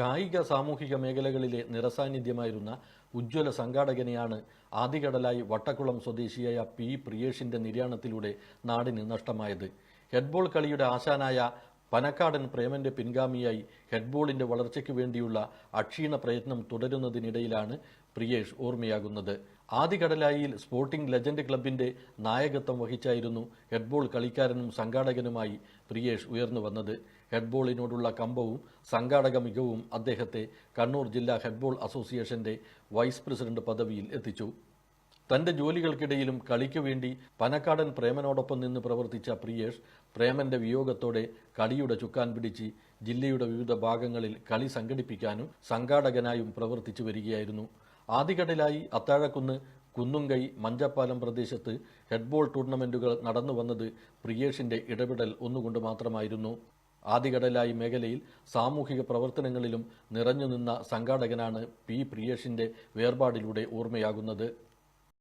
കായിക സാമൂഹിക മേഖലകളിലെ നിറസാന്നിധ്യമായിരുന്ന ഉജ്ജ്വല സംഘാടകനെയാണ് ആദികടലായി വട്ടക്കുളം സ്വദേശിയായ പി പ്രിയേഷിന്റെ നിര്യാണത്തിലൂടെ നാടിന് നഷ്ടമായത്. ഹെഡ്ബോൾ കളിയുടെ ആശാനായ പനക്കാടൻ പ്രേമന്റെ പിൻഗാമിയായി ഹെഡ്ബോളിന്റെ വളർച്ചയ്ക്ക് വേണ്ടിയുള്ള അക്ഷീണ പ്രയത്നം തുടരുന്നതിനിടയിലാണ് പ്രിയേഷ് ഓർമ്മയാകുന്നത്. ആദികടലായിയിൽ സ്പോർട്ടിംഗ് ലെജൻഡ് ക്ലബിന്റെ നായകത്വം വഹിച്ചായിരുന്നു ഹെഡ്ബോൾ കളിക്കാരനും സംഘാടകനുമായി പ്രിയേഷ് ഉയർന്നു വന്നത്. ഹെഡ്ബോളിനോടുള്ള കമ്പവും സംഘാടക മികവും അദ്ദേഹത്തെ കണ്ണൂർ ജില്ലാ ഹെഡ്ബോൾ അസോസിയേഷന്റെ വൈസ് പ്രസിഡന്റ് പദവിയിൽ എത്തിച്ചു. തന്റെ ജോലികൾക്കിടയിലും കളിക്കു വേണ്ടി പനക്കാടൻ പ്രേമനോടൊപ്പം നിന്ന് പ്രവർത്തിച്ച പ്രിയേഷ് പ്രേമന്റെ വിയോഗത്തോടെ കളിയുടെ ചുക്കാൻ പിടിച്ച് ജില്ലയുടെ വിവിധ ഭാഗങ്ങളിൽ കളി സംഘടിപ്പിക്കാനും സംഘാടകനായും പ്രവർത്തിച്ചു വരികയായിരുന്നു. ആദികടലായി അത്താഴക്കുന്ന് കുന്നുങ്കൈ മഞ്ചപ്പാലം പ്രദേശത്ത് ഹെഡ്ബോൾ ടൂർണമെന്റുകൾ നടന്നു വന്നത് പ്രിയേഷിന്റെ ഇടപെടൽ ഒന്നുകൊണ്ട് മാത്രമായിരുന്നു. ആദികടലായി മേഖലയിൽ സാമൂഹിക പ്രവർത്തനങ്ങളിലും നിറഞ്ഞുനിന്ന സംഘാടകനാണ് പി പ്രിയേഷിന്റെ വേർപാടിലൂടെ ഓർമ്മയാകുന്നത്.